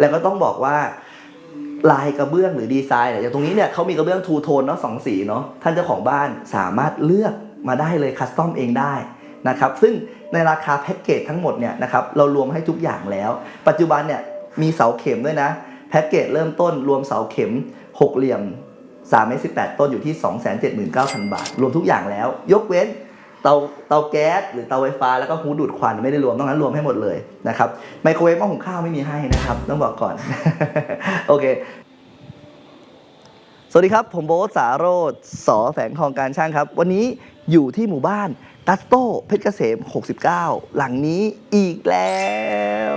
แล้วก็ต้องบอกว่าลายกระเบื้องหรือดีไซน์เนี่ยอย่างตรงนี้เนี่ยเขามีกระเบื้องทูโทนเนาะสองสีเนาะท่านเจ้าของบ้านสามารถเลือกมาได้เลยคัสตอมเองได้นะครับซึ่งในราคาแพ็กเกจทั้งหมดเนี่ยนะครับเรารวมให้ทุกอย่างแล้ว ปัจจุบันเนี่ยมีเสาเข็มด้วยนะแพ็กเกจเริ่มต้นรวมเสาเข็มหกเหลี่ยม3เมตร18 ต้นอยู่ที่ 279,000 บาท รวมทุกอย่างแล้ว ยกเว้น เตาเตาแก๊สหรือเตาไฟฟ้าแล้วก็ฮูดดูดควันไม่ได้รวมต้องนั้นรวมให้หมดเลยนะครับไมโครเวฟหม้อหุงข้าวไม่มีให้นะครับ ต้องบอกก่อน โอเค สวัสดีครับ ผมโบ๊ทสาโรธสอแฝงทองการช่างครับ วันนี้อยู่ที่หมู่บ้านกัสโตเพชรเกษม 69 หลังนี้อีกแล้ว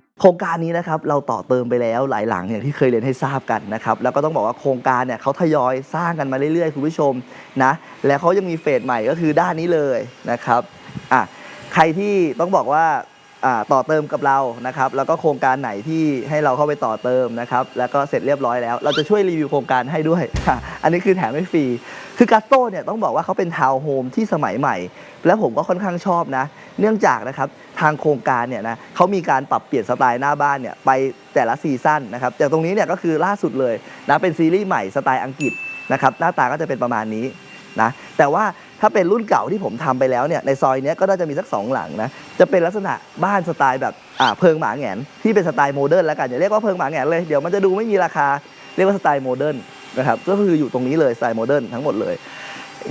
โครงการนี้นะครับเราต่อเติมไปแล้วหลายหลังเนี่ยที่เคยเรียนให้ทราบกันนะครับแล้วก็ต้องบอกว่าโครงการเนี่ยเขาทยอยสร้างกันมาเรื่อยๆ คุณผู้ชมนะและเขายังมีเฟสใหม่ก็คือด้านนี้เลยนะครับอะใครที่ต้องบอกว่า ต่อเติมกับเรานะครับแล้วก็โครงการไหนที่ให้เราเข้าไปต่อเติมนะครับแล้วก็เสร็จเรียบร้อยแล้ว เราจะช่วยรีวิวโครงการให้ด้วย อันนี้คือแถมให้ฟรี คือกัสโตเนี่ยต้องบอกว่าเขาเป็นทาวน์โฮมที่สมัยใหม่ แล้วผมก็ค่อนข้างชอบนะ เนื่องจากนะครับทางโครงการเนี่ยนะเขามีการปรับเปลี่ยนสไตล์หน้าบ้านเนี่ยไปแต่ละซีซั่นนะครับจากตรงนี้เนี่ยก็คือล่าสุดเลยนะเป็นซีรีส์ใหม่สไตล์อังกฤษนะครับหน้าตาก็จะเป็นประมาณนี้นะแต่ว่า ถ้าเป็นรุ่นเก่าที่ผมทำไปแล้วเนี่ยในซอยนี้ก็น่าจะมีสักสองหลังนะจะเป็นลักษณะบ้านสไตล์แบบอ่าเพิงหมาแงนที่เป็นสไตล์โมเดิร์นแล้วกันอย่าเรียกว่าเพิงหมาแงนเลยเดี๋ยวมันจะดูไม่มีราคาเรียกว่าสไตล์โมเดิร์นนะครับก็คืออยู่ตรงนี้เลยสไตล์โมเดิร์นทั้งหมดเลย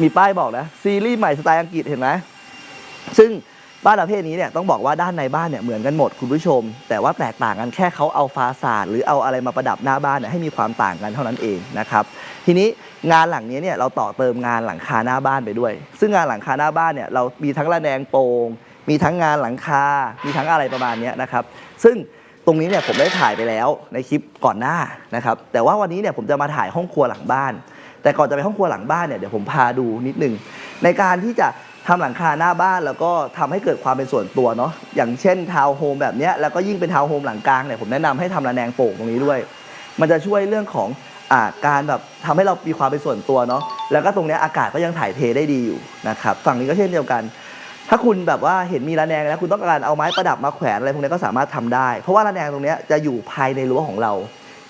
มีป้ายบอกนะซีรีส์ใหม่สไตล์อังกฤษเห็นไหมซึ่งบ้านประเภทนี้เนี่ยต้องบอกว่าด้านในบ้านเนี่ยเหมือนกันหมดคุณผู้ชม แต่ว่าแตกต่างกันแค่เขาเอาฟาสาดหรือเอาอะไรมาประดับหน้าบ้านเนี่ยให้มีความต่างกันเท่านั้นเองนะครับทีนี้ งานหลังนี้เนี่ยเราต่อเติมงานหลังคาหน้าบ้านไปด้วย ซึ่งงานหลังคาหน้าบ้านเนี่ยเรามีทั้งระแนงโปร่งมีทั้งงานหลังคา มีทั้งอะไรประมาณนี้นะครับ ซึ่งตรงนี้เนี่ยผมได้ถ่ายไปแล้วในคลิปก่อนหน้านะครับ แต่ว่าวันนี้เนี่ยผมจะมาถ่ายห้องครัวหลังบ้าน แต่ก่อนจะไปห้องครัวหลังบ้านเนี่ยเดี๋ยวผมพาดูนิดนึงในการที่จะทำหลังคาหน้าบ้านแล้วก็ทำให้เกิดความเป็นส่วนตัวเนาะอย่างเช่นทาวน์โฮมแบบเนี้ยแล้วก็ยิ่งเป็นทาวน์โฮมหลังกลางเนี่ยผมแนะนำให้ทำระแนงโป่งตรงนี้ด้วย มันจะช่วยเรื่องของ อาการแบบทำให้เรามีความเป็นส่วนตัวเนาะแล้วก็ตรงนี้อากาศก็ยังถ่ายเทได้ดีอยู่นะครับฝั่งนี้ก็เช่นเดียวกัน ถ้าคุณแบบว่าเห็นมีระแนงแล้วคุณต้องการเอาไม้ประดับมาแขวนอะไรพวกนี้ก็สามารถทำได้ เพราะว่าระแนงตรงนี้จะอยู่ภายในรั้วของเรา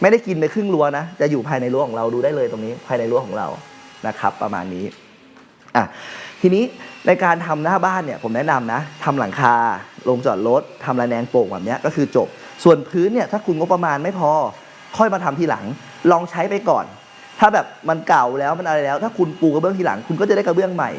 ไม่ได้กินไปครึ่งรั้วนะ จะอยู่ภายในรั้วของเราดูได้เลยตรงนี้ภายในรั้วของเรานะครับประมาณนี้อะทีนี้ในการทำหน้าบ้านเนี่ยผมแนะนำนะทำหลังคาลงจอดรถทำระแนงโป่งแบบนี้ก็คือจบ ส่วนพื้นเนี่ยถ้าคุณงบประมาณไม่พอค่อยมาทำทีหลัง ลองใช้ไปก่อน ถ้าแบบมันเก่าแล้วมันอะไรแล้ว ถ้าคุณปูกระเบื้องทีหลัง คุณก็จะได้กระเบื้องใหม่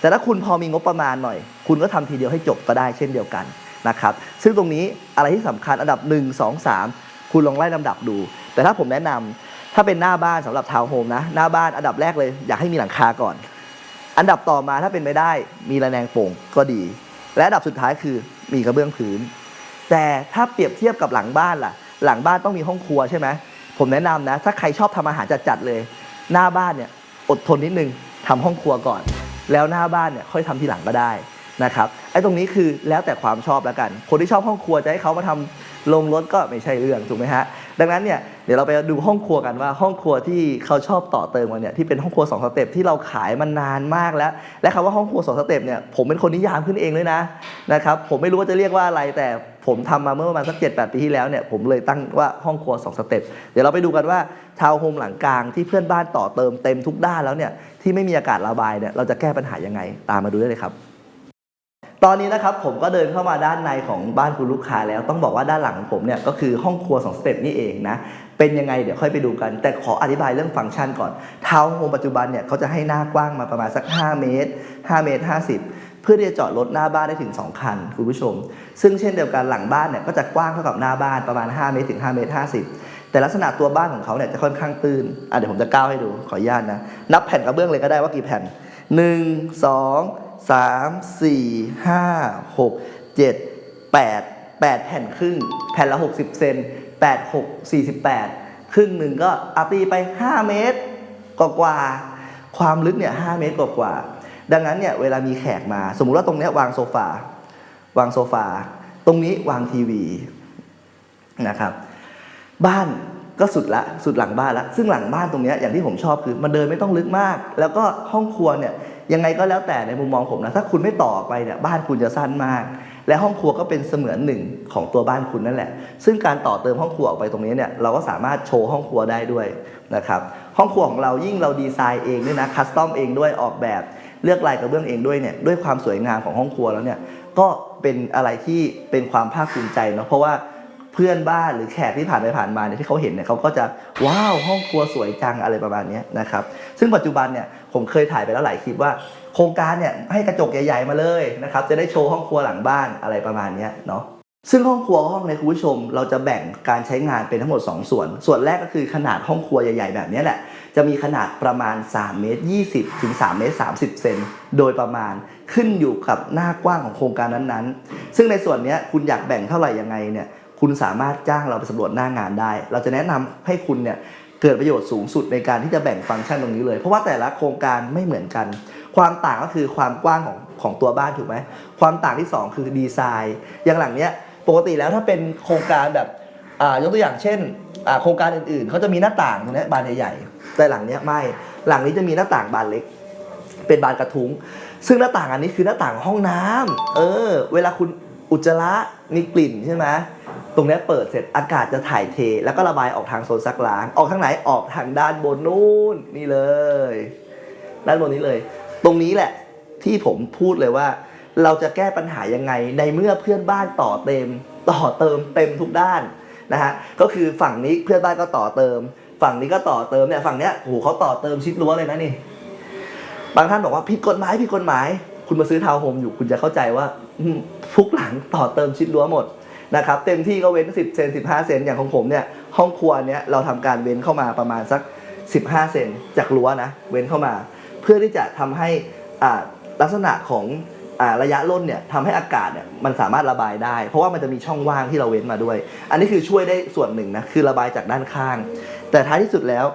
แต่ถ้าคุณพอมีงบประมาณหน่อย คุณก็ทำทีเดียวให้จบก็ได้เช่นเดียวกันนะครับ ซึ่งตรงนี้อะไรที่สำคัญอันดับ 1 2 3 คุณลองไล่ลำดับดู แต่ถ้าผมแนะนำถ้าเป็นหน้าบ้านสำหรับทาวน์โฮมนะ หน้าบ้านอันดับแรกเลยอยากให้มีหลังคาก่อน อันดับต่อมาถ้าเป็นไปได้มีระแนงโป่งก็ดี และอันดับสุดท้ายคือมีกระเบื้องพื้น แต่ถ้าเปรียบเทียบกับหลังบ้านล่ะ หลังบ้านต้องมีห้องครัวใช่ไหม ผมแนะนำนะ ถ้าใครชอบทำอาหารจัดๆเลย หน้าบ้านเนี่ยอดทนนิดนึงทำห้องครัวก่อน แล้วหน้าบ้านเนี่ยค่อยทำทีหลังก็ได้นะครับไอ้ตรงนี้คือแล้วแต่ความชอบแล้วกัน คนที่ชอบห้องครัวจะให้เขามาทำลงรถก็ไม่ใช่เรื่องถูกไหมฮะดังนั้นเนี่ยเดี๋ยวเราไปดูห้องครัวกันว่าห้องครัวที่เขาชอบต่อเติมกันเนี่ยที่เป็นห้องครัวสองสเต็ปที่เราขายมานานมากแล้ว และคำว่าห้องครัวสองสเต็ปเนี่ยผมเป็นคนนิยามขึ้นเองเลยนะนะครับผมไม่รู้ว่าจะเรียกว่าอะไรแต่ ผมทำมาเมื่อประมาณสักเจ็ดแปดปีที่แล้วเนี่ยผมเลยตั้งว่าห้องครัวสองสเต็ปเดี๋ยวเราไปดูกันว่าทาวน์โฮมหลังกลางที่เพื่อนบ้านต่อเติมเต็มทุกด้านแล้วเนี่ยที่ไม่มีอากาศระบายเนี่ยเราจะแก้ปัญหายังไง ตามมาดูได้เลยครับตอนนี้นะครับผมก็เดินเข้ามาด้านในของบ้านคุณลูกค้าแล้วต้องบอกว่าด้านหลังผมเนี่ยก็คือห้องครัว2สเต็ปนี่เองนะเป็นยังไงเดี๋ยวค่อยไปดูกัน แต่ขออธิบายเรื่องฟังก์ชันก่อนทาวน์โฮมปัจจุบันเนี่ยเขาจะให้หน้ากว้างมาประมาณสัก 5 เมตร 5 เมตร 50 พื่อที่จะจอดรถหน้าบ้านได้ถึง 2 คันคุณผู้ชม ซึ่งเช่นเดียวกันหลังบ้านเนี่ยก็จะกว้างเท่ากับหน้าบ้านประมาณ 5 เมตรถึง5เมตร50 แต่ลักษณะตัวบ้านของเขาเนี่ยจะค่อนข้างตื้นอะเดี๋ยวผมจะก้าวให้ดูขออนุญาตนะนับแผ่นกระเบื้องเลยก็ได้ว่ากี่แผ่น 1 2 3 4 5 6 7 8 8 แผ่นครึ่ง แผ่นละ 60 เซน8 6 48 ครึ่งหนึ่งก็อาตีไป 5 เมตรกว่ากว่าความลึกเนี่ย 5 เมตรกว่า ดังนั้นเนี่ยเวลามีแขกมา สมมุติว่าตรงเนี้ยวางโซฟาวางโซฟา ตรงนี้วางทีวีนะครับ บ้านก็สุดละสุดหลังบ้านละซึ่งหลังบ้านตรงนี้อย่างที่ผมชอบคือมันเดินไม่ต้องลึกมาก แล้วก็ห้องครัวเนี่ยยังไงก็แล้วแต่ในมุมมองผมนะถ้าคุณไม่ต่อไปเนี่ยบ้านคุณจะสั้นมาก และห้องครัวก็เป็นเสมือนหนึ่งของตัวบ้านคุณนั่นแหละ ซึ่งการต่อเติมห้องครัวออกไปตรงนี้เนี่ยเราก็สามารถโชว์ห้องครัวได้ด้วยนะครับห้องครัวของเรายิ่งเราดีไซน์เองด้วยนะคัสตอมเองด้วยออกแบบ เลือกลายกระเบื้องเองด้วยเนี่ยด้วยความสวยงามของห้องครัวแล้วเนี่ยก็เป็นอะไรที่เป็นความภาคภูมิใจเนาะเพราะว่าเพื่อนบ้านหรือแขกที่ผ่านไปผ่านมาเนี่ยที่เขาเห็นเนี่ยเขาก็จะว้าวห้องครัวสวยจังอะไรประมาณนี้นะครับซึ่งปัจจุบันเนี่ยผมเคยถ่ายไปแล้วหลายคลิปว่าโครงการเนี่ยให้กระจกใหญ่ๆมาเลยนะครับจะได้โชว์ห้องครัวหลังบ้านอะไรประมาณนี้เนาะ ซึ่งห้องครัวห้องในยคุณผู้ชม เราจะแบ่งการใช้งานเป็นทั้งหมด 2 ส่วน ส่วนแรกก็คือขนาดห้องครัวใหญ่ ๆ แบบนี้แหละ จะมีขนาดประมาณ3เมตร20 ถึง3เมตร30 เซนโดยประมาณขึ้นอยู่กับหน้ากว้างของโครงการนั้นๆ ซึ่งในส่วนนี้คุณอยากแบ่งเท่าไหร่ยังไงเนี่ยคุณสามารถจ้างเราไปสำรวจหน้างานได้ เราจะแนะนำให้คุณเนี่ยเกิดประโยชน์สูงสุดในการที่จะแบ่งฟังก์ชันตรงนี้เลย เพราะว่าแต่ละโครงการไม่เหมือนกัน ความต่างก็คือความกว้างของของตัวบ้านถูกไหมความต่างที่สองคือดีไซน์ อย่างหลังเนี้ย ปกติแล้วถ้าเป็นโครงการแบบอ่ายกตัวอย่างเช่นอ่าโครงการอื่นๆเขาจะมีหน้าต่างตรงเนี้ยบานใหญ่ๆแต่หลังเนี้ยไม่หลังนี้จะมีหน้าต่างบานเล็ก เป็นบานกระทุ้ง ซึ่งหน้าต่างอันนี้คือหน้าต่างห้องน้ำเออ เวลาคุณอุจจาระมีกลิ่นใช่ไหมตรงเนี้ยเปิดเสร็จอากาศจะถ่ายเท แล้วก็ระบายออกทางโซนซักล้าง ออกทางไหนออกทางด้านบนนู่นนี่เลย ด้านบนนี้เลย ตรงนี้แหละที่ผมพูดเลยว่า เราจะแก้ปัญหายังไง ในเมื่อเพื่อนบ้านต่อเต็ม ต่อเติมเต็มทุกด้านนะฮะก็คือฝั่งนี้เพื่อนบ้านก็ต่อเติม ฝั่งนี้ก็ต่อเติมเนี่ยฝั่งเนี้ยโอ้โหเขาต่อเติมชิดรั้วเลยนะนี่ บางท่านบอกว่าผิดกฎหมายผิดกฎหมาย คุณมาซื้อทาวน์โฮมอยู่คุณจะเข้าใจว่าทุกหลังต่อเติมชิดรั้วหมดนะครับเต็มที่ก็เว้น 10 เซน 15 เซนอย่างของผมเนี่ยห้องครัวเนี้ยเราทำการเว้นเข้ามาประมาณสัก 15 เซนจากรั้วนะเว้นเข้ามา เพื่อที่จะทำให้อ่าลักษณะของ อ่าระยะร่นเนี่ยทำให้อากาศเนี่ยมันสามารถระบายได้ เพราะว่ามันจะมีช่องว่างที่เราเว้นมาด้วย อันนี้คือช่วยได้ส่วนหนึ่งนะคือระบายจากด้านข้าง แต่ท้ายที่สุดแล้ว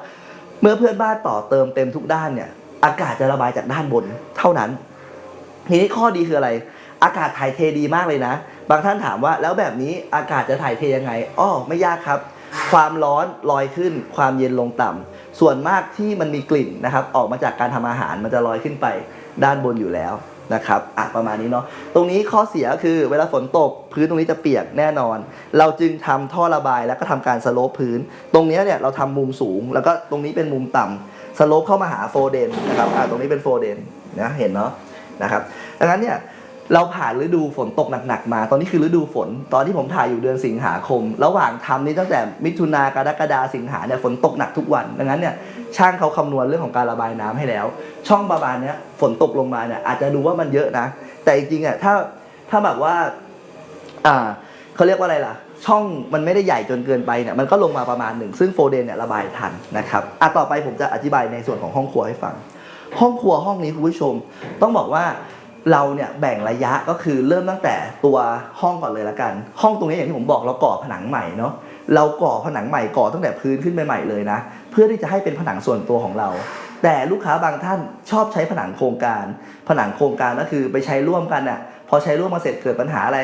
เมื่อเพื่อนบ้านต่อเติมเต็มทุกด้านเนี่ย อากาศจะระบายจากด้านบนเท่านั้น ทีนี้ข้อดีคืออะไร อากาศถ่ายเทดีมากเลยนะ บางท่านถามว่าแล้วแบบนี้อากาศจะถ่ายเทยังไงอ้อไม่ยากครับ ความร้อนลอยขึ้น ความเย็นลงต่ำส่วนมากที่มันมีกลิ่นนะครับ ออกมาจากการทำอาหารมันจะลอยขึ้นไปด้านบนอยู่แล้ว นะครับอะประมาณนี้เนาะตรงนี้ข้อเสียคือเวลาฝนตกพื้นตรงนี้จะเปียกแน่นอน เราจึงทำท่อระบายแล้วก็ทำการสโลปพื้น ตรงเนี้ยเนี่ยเราทำมุมสูง แล้วก็ตรงนี้เป็นมุมต่ำสโลปเข้ามาหาโฟเดนนะครับอะตรงนี้เป็นโฟเดนนะเห็นเนาะนะครับดังนั้นเนี่ยเราผ่านฤดูฝนตกหนักๆมา ตอนนี้คือฤดูฝน ตอนที่ผมถ่ายอยู่เดือนสิงหาคม ระหว่างทำนี้ตั้งแต่มิถุนากรกฎาสิงหาเนี่ยฝนตกหนักทุกวัน ดังนั้นเนี่ย ช่างเขาคำนวณเรื่องของการระบายน้ำให้แล้ว ช่องประมาณเนี้ยฝนตกลงมาเนี่ยอาจจะดูว่ามันเยอะนะ แต่จริงๆอะถ้าถ้าแบบว่า อ่าเขาเรียกว่าอะไรล่ะ ช่องมันไม่ได้ใหญ่จนเกินไปเนี่ยมันก็ลงมาประมาณหนึ่งซึ่งโฟเดนเนี่ยระบายทันนะครับอะต่อไปผมจะอธิบายในส่วนของห้องครัวให้ฟัง ห้องครัวห้องนี้คุณผู้ชม ต้องบอกว่าเราเนี่ยแบ่งระยะก็คือเริ่มตั้งแต่ตัวห้องก่อนเลยละกัน ห้องตรงนี้อย่างที่ผมบอกเราก่อผนังใหม่เนาะเราก่อผนังใหม่ก่อตั้งแต่พื้นขึ้นไปใหม่เลยนะ เพื่อที่จะให้เป็นผนังส่วนตัวของเรา แต่ลูกค้าบางท่านชอบใช้ผนังโครงการ ผนังโครงการก็คือไปใช้ร่วมกันน่ะพอใช้ร่วมมาเสร็จเกิดปัญหาอะไร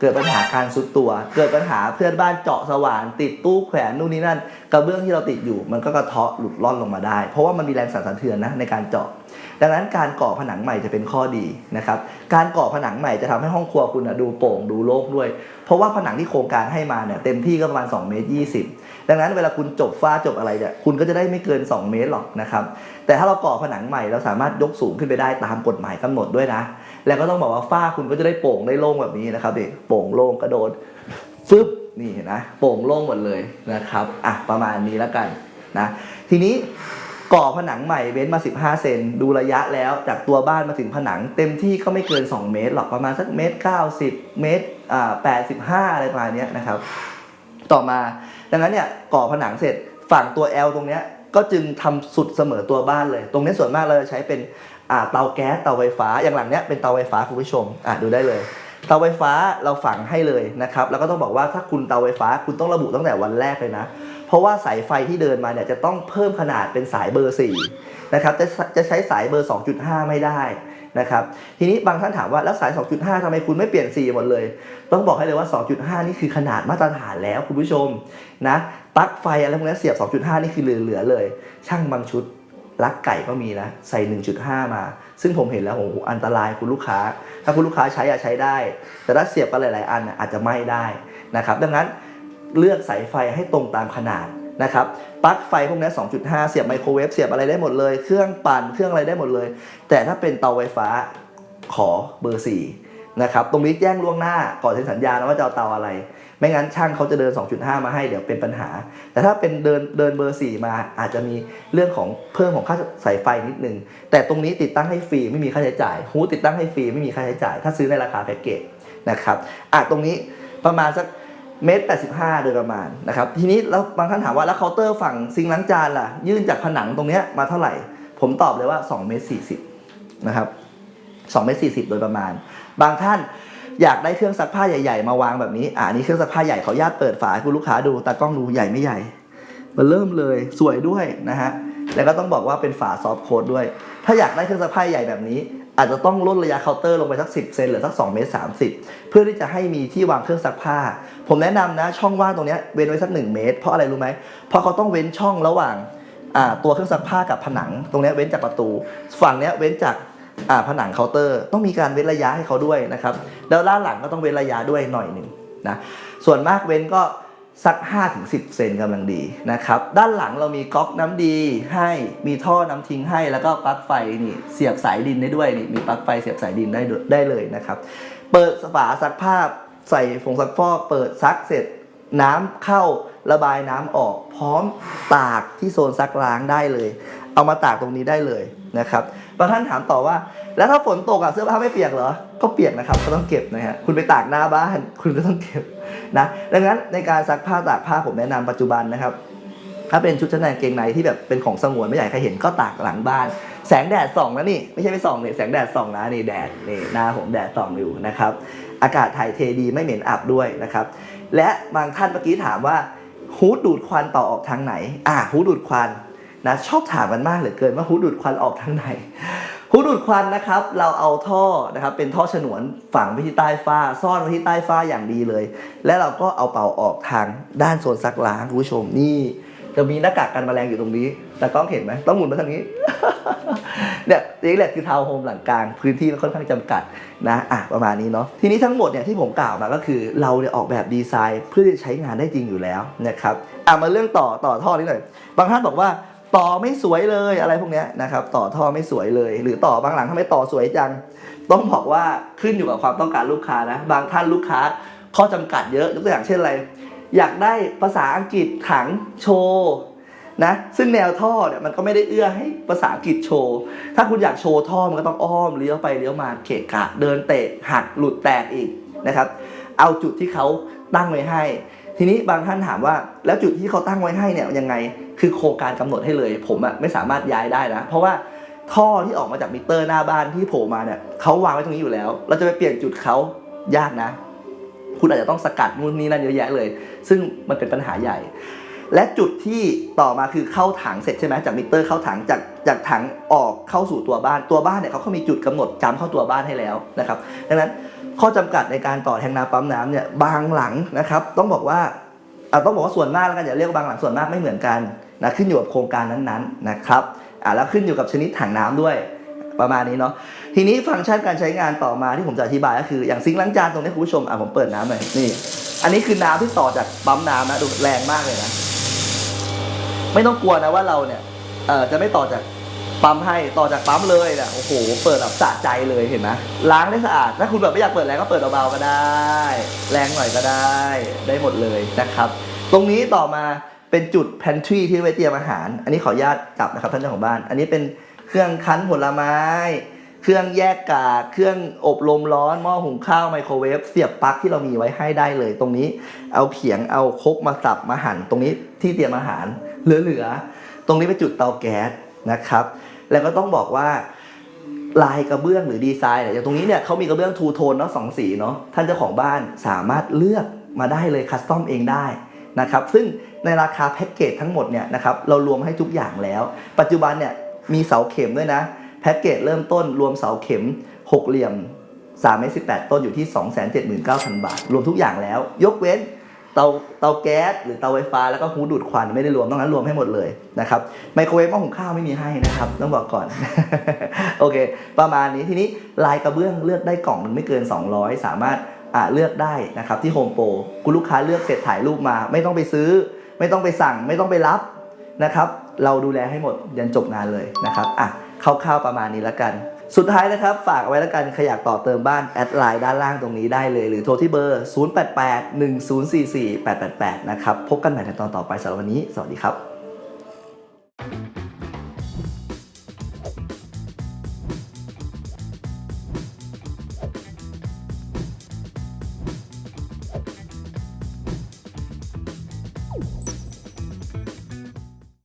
เกิดปัญหาการซุดตัว เกิดปัญหาเพื่อนบ้านเจาะสว่าน ติดตู้แขวนนู่นนี่นั่น กระเบื้องที่เราติดอยู่ มันก็กระเทาะหลุดร่อนลงมาได้ เพราะว่ามันมีแรงสั่นสะเทือนนะในการเจาะดังนั้นการก่อผนังใหม่จะเป็นข้อดีนะครับ การก่อผนังใหม่จะทำให้ห้องครัวคุณนะดูโปร่งดูโล่งด้วย เพราะว่าผนังที่โครงการให้มาเนี่ยเต็มที่ก็ประมาณ2เมตร20 ดังนั้นเวลาคุณจบฝ้าจบอะไรเนี่ยคุณก็จะได้ไม่เกิน 2 เมตรหรอกนะครับแต่ถ้าเราก่อผนังใหม่เราสามารถยกสูงขึ้นไปได้ตามกฎหมายกำหนดด้วยนะ แล้วก็ต้องบอกว่าฝ้าคุณก็จะได้โป่งได้โล่งแบบนี้นะครับเด็กโป่งโล่งกระโดดฟึบนี่เห็นนะโป่งโล่งหมดเลยนะครับอะประมาณนี้แล้วกันนะทีนี้ก่อผนังใหม่เว้นมา 15 เซนดูระยะแล้วจากตัวบ้านมาถึงผนังเต็มที่ก็ไม่เกิน 2 เมตรหรอกประมาณสักเมตร 90 เมตรอ่า85 อะไรประมาณเนี้ยนะครับ ต่อมา ดังนั้นเนี่ยก่อผนังเสร็จฝั่งตัว L ตรงเนี้ยก็จึงทำสุดเสมอตัวบ้านเลย ตรงนี้ส่วนมากเราจะใช้เป็นเตาแก๊สเตาไฟฟ้าอย่างหลังเนี้ยเป็นเตาไฟฟ้าคุณผู้ชมอ่าดูได้เลยเตาไฟฟ้าเราฝังให้เลยนะครับแล้วก็ต้องบอกว่าถ้าคุณเตาไฟฟ้าคุณต้องระบุตั้งแต่วันแรกเลยนะ เพราะว่าสายไฟที่เดินมาเนี่ยจะต้องเพิ่มขนาดเป็นสายเบอร์4นะครับจะจะใช้สายเบอร์ 2.5 ไม่ได้ นะครับทีนี้บางท่านถามว่าแล้วสาย 2.5ทำไมคุณไม่เปลี่ยนสีหมดเลย ต้องบอกให้เลยว่า 2.5 นี่คือขนาดมาตรฐานแล้วคุณผู้ชมนะปลั๊กไฟอะไรพวกนี้เสียบ 2.5 นี่คือเหลือๆเลย ช่างบางชุดลักไก่ก็มีนะใส่ 1.5 มา ซึ่งผมเห็นแล้วโอ้โหอันตรายคุณลูกค้า ถ้าคุณลูกค้าใช้อะใช้ได้ แต่ถ้าเสียบกันหลาย ๆ อันอาจจะไม่ได้นะครับดังนั้นเลือกสายไฟให้ตรงตามขนาด นะครับปลั๊กไฟพวกนี้2.5 เสียบไมโครเวฟเสียบอะไรได้หมดเลย เครื่องปั่นเครื่องอะไรได้หมดเลย แต่ถ้าเป็นเตาไฟฟ้าขอเบอร์4นะครับตรงนี้แจ้งล่วงหน้าก่อนเซ็นสัญญานะว่าจะเอาเตาอะไร ไม่งั้นช่างเขาจะเดิน 2.5 มาให้เดี๋ยวเป็นปัญหา แต่ถ้าเป็นเดินเดินเบอร์ 4 มาอาจจะมีเรื่องของเพิ่มของค่าสายไฟนิดนึง แต่ตรงนี้ติดตั้งให้ฟรีไม่มีค่าใช้จ่ายหูติดตั้งให้ฟรีไม่มีค่าใช้จ่าย ถ้าซื้อในราคาแพ็กเกจนะครับอะตรงนี้ประมาณสัก เมตร85โดยประมาณนะครับทีนี้แล้วบางท่านถามว่าแล้วเคาน์เตอร์ฝั่งซิงล้างจานล่ะ ยื่นจากผนังตรงเนี้ยมาเท่าไหร่ ผมตอบเลยว่า2เมตร40นะครับ2เมตร40โดยประมาณ บางท่านอยากได้เครื่องซักผ้าใหญ่ ๆ มาวางแบบนี้อ่านี่เครื่องซักผ้าใหญ่เขออนุญาติเปิดฝาให้คุณลูกค้าดูตากล้องดูใหญ่ไม่ใหญ่มันเริ่มเลยสวยด้วยนะฮะแล้วก็ต้องบอกว่าเป็นฝาซอฟโค้ดด้วย ถ้าอยากได้เครื่องซักผ้าใหญ่แบบนี้ อาจจะต้องลดระยะเคาน์เตอร์ลงไปสัก 10 เซนหรือสัก2เมตร30 เพื่อที่จะให้มีที่วางเครื่องซักผ้า ผมแนะนำนะช่องว่างตรงนี้เว้นไว้สัก 1 เมตร เพราะอะไรรู้ไหมเพราะเขาต้องเว้นช่องระหว่างาตัวเครื่องซักผ้ากับผนัง ตรงนี้เว้นจากประตู ฝั่งนี้เว้นจากาผนังเคาน์เตอร์ ต้องมีการเว้นระยะให้เขาด้วยนะครับแล้วด้านหลังก็ต้องเว้นระยะด้วยหน่อยหนึ่งนะส่วนมากเว้นก็ สัก 5-10 เซนกำลังดีนะครับ ด้านหลังเรามีก๊อกน้ำดีให้มีท่อน้ำทิ้งให้แล้วก็ปลั๊กไฟนี่เสียบสายดินได้ด้วยนี่มีปลั๊กไฟเสียบสายดินได้ได้เลยนะครับ เปิดฝาซักผ้าใส่ผงซักฟอกเปิดซักเสร็จน้ำเข้าระบายน้ำออก พร้อมตากที่โซนซักล้างได้เลย เอามาตากตรงนี้ได้เลยนะครับบางท่านถามต่อว่า แล้วถ้าฝนตกอะเสื้อผ้าไม่เปียกเหรอก็เปียกนะครับก็ต้องเก็บนะฮะคุณไปตากหน้าบ้าน คุณก็ต้องเก็บ นะดังนั้นในการซักผ้าตากผ้าผมแนะนำปัจจุบันนะครับ ถ้าเป็นชุดชั้นในกางเกงในที่แบบเป็นของสงวนไม่อยากให้ใครเห็นก็ตากหลังบ้านแสงแดดส่องนะนี่ไม่ใช่ไปส่องเนี่ยแสงแดดส่องนะนี่แดดนี่หน้าผมแดดส่องอยู่นะครับอากาศถ่ายเทดีไม่เหม็นอับด้วยนะครับ และบางท่านเมื่อกี้ถามว่าฮูดดูดควันต่อออกทางไหน อ่าฮูดดูดควันนะชอบถามกันมากเหลือเกินว่าฮูดดูดควันออกทางไหน ฮูดดูดควันนะครับ เราเอาท่อนะครับเป็นท่อฉนวนฝังไว้ที่ใต้ฝ้า ซ่อนไว้ที่ใต้ฝ้าอย่างดีเลย และเราก็เอาเป่าออกทางด้านโซนซักล้างคุณผู้ชมนี่จะมีหน้ากากกันแมลงอยู่ตรงนี้ แต่กล้องเห็นไหมต้องหมุนมาทางนี้ เนี่ยนี่แหละคือทาวน์โฮมหลังกลางพื้นที่ค่อนข้างจำกัดนะอะประมาณนี้เนาะทีนี้ทั้งหมดเนี่ยที่ผมกล่าวมาก็คือเราเนี่ยออกแบบดีไซน์เพื่อที่จะใช้งานได้จริงอยู่แล้วนะครับอะมาเรื่องต่อต่อท่อนี้หน่อยบางท่านบอกว่า ต่อไม่สวยเลยอะไรพวกนี้นะครับ ต่อท่อไม่สวยเลย หรือต่อบางหลังทำไมต่อสวยจัง ต้องบอกว่าขึ้นอยู่กับความต้องการลูกค้านะ บางท่านลูกค้าข้อจำกัดเยอะยกตัวอย่างเช่นอะไร อยากได้ภาษาอังกฤษถังโชว์นะซึ่งแนวท่อเนี่ยมันก็ไม่ได้เอื้อให้ภาษาอังกฤษโชว์ ถ้าคุณอยากโชว์ท่อมันก็ต้องอ้อมเลี้ยวไปเลี้ยวมาเขะกะ เดินเตะหักหลุดแตกอีกนะครับ เอาจุดที่เขาตั้งไว้ให้ ทีนี้บางท่านถามว่าแล้วจุดที่เขาตั้งไว้ให้เนี่ยยังไง คือโครงการกำหนดให้เลย ผมอะไม่สามารถย้ายได้นะ เพราะว่าท่อที่ออกมาจากมิเตอร์หน้าบ้านที่โผล่มาเนี่ยเขาวางไว้ตรงนี้อยู่แล้ว เราจะไปเปลี่ยนจุดเขายากนะ คุณอาจจะต้องสกัดนู่นนี่นั่นเยอะแยะเลย ซึ่งมันเป็นปัญหาใหญ่ และจุดที่ต่อมาคือเข้าถังเสร็จใช่ไหมจากมิเตอร์เข้าถังจากจากถังออกเข้าสู่ตัวบ้านตัวบ้านเนี่ยเขาก็มีจุดกำหนดจำเข้าตัวบ้านให้แล้วนะครับ ดังนั้นข้อจำกัดในการต่อแทงน้ำปั๊มน้ำเนี่ยบางหลังนะครับ ต้องบอกว่าต้องบอกว่าส่วนมากแล้วกันอย่าเรียกว่าบางหลังส่วนมากไม่เหมือนกัน นะขึ้นอยู่กับโครงการนั้นๆนะครับอะแล้วขึ้นอยู่กับชนิดถังน้ำด้วยประมาณนี้เนาะทีนี้ฟังก์ชันการใช้งานต่อมาที่ผมจะอธิบายก็คืออย่างซิงค์ล้างจานตรงนี้คุณผู้ชมอะผมเปิดน้ำหน่อยนี่ อันนี้คือน้ำที่ต่อจากปั๊มน้ำนะดูแรงมากเลยนะไม่ต้องกลัวนะว่าเราเนี่ยเออจะไม่ต่อจากปั๊มให้ต่อจากปั๊มเลยนะโอ้โห เปิดแบบสะใจเลยเห็นไหมล้างได้สะอาดถ้าคุณแบบไม่อยากเปิดแรงก็เปิดเบาๆก็ได้ แรงหน่อยก็ได้ได้หมดเลยนะครับ ตรงนี้ต่อมา เป็นจุด pantry ที่ไว้เตรียมอาหาร อันนี้ขออนุญาตกลับนะครับท่านเจ้าของบ้าน อันนี้เป็นเครื่องคั้นผลไม้ เครื่องแยกกากเครื่องอบลมร้อน หม้อหุงข้าวไมโครเวฟ เสียบปลั๊กที่เรามีไว้ให้ได้เลย ตรงนี้ เอาเขียง เอาคกมาสับ มาหั่น ตรงนี้ที่เตรียมอาหาร เหลือๆ ตรงนี้เป็นจุดเตาแก๊สนะครับ แล้วก็ต้องบอกว่าลายกระเบื้องหรือดีไซน์เนี่ยอย่างตรงนี้เนี่ยเขามีกระเบื้องทูโทนเนาะสองสีเนาะ ท่านเจ้าของบ้านสามารถเลือกมาได้เลยคัสตอมเองได้ นะครับซึ่งในราคาแพ็กเกจทั้งหมดเนี่ยนะครับเรารวมให้ทุกอย่างแล้ว ปัจจุบันเนี่ยมีเสาเข็มด้วยนะแพ็กเกจเริ่มต้นรวมเสาเข็ม 6 เหลี่ยม3เมตร18 ต้นอยู่ที่ 279,000 บาท รวมทุกอย่างแล้ว ยกเว้นเตาเตาแก๊สหรือเตาไฟฟ้าแล้วก็ฮูดดูดควันไม่ได้รวมต้องนั้นรวมให้หมดเลยนะครับไมโครเวฟหม้อหุงข้าวไม่มีให้นะครับ ต้องบอกก่อน โอเค ประมาณนี้ทีนี้ลายกระเบื้องเลือกได้กล่องหนึ่งไม่เกิน 200 สามารถ อ่าเลือกได้นะครับที่โฮมโปรคุณลูกค้าเลือกเสร็จถ่ายรูปมา ไม่ต้องไปซื้อ ไม่ต้องไปสั่ง ไม่ต้องไปรับนะครับ เราดูแลให้หมดยันจบงานเลยนะครับอะคร่าวๆประมาณนี้แล้วกัน สุดท้ายนะครับฝากเอาไว้แล้วกันใครอยากต่อเติมบ้านแอดไลน์ด้านล่างตรงนี้ได้เลย หรือโทรที่เบอร์ 0881044888 นะครับพบกันใหม่ในตอนต่อไปสำหรับวันนี้ สวัสดีครับ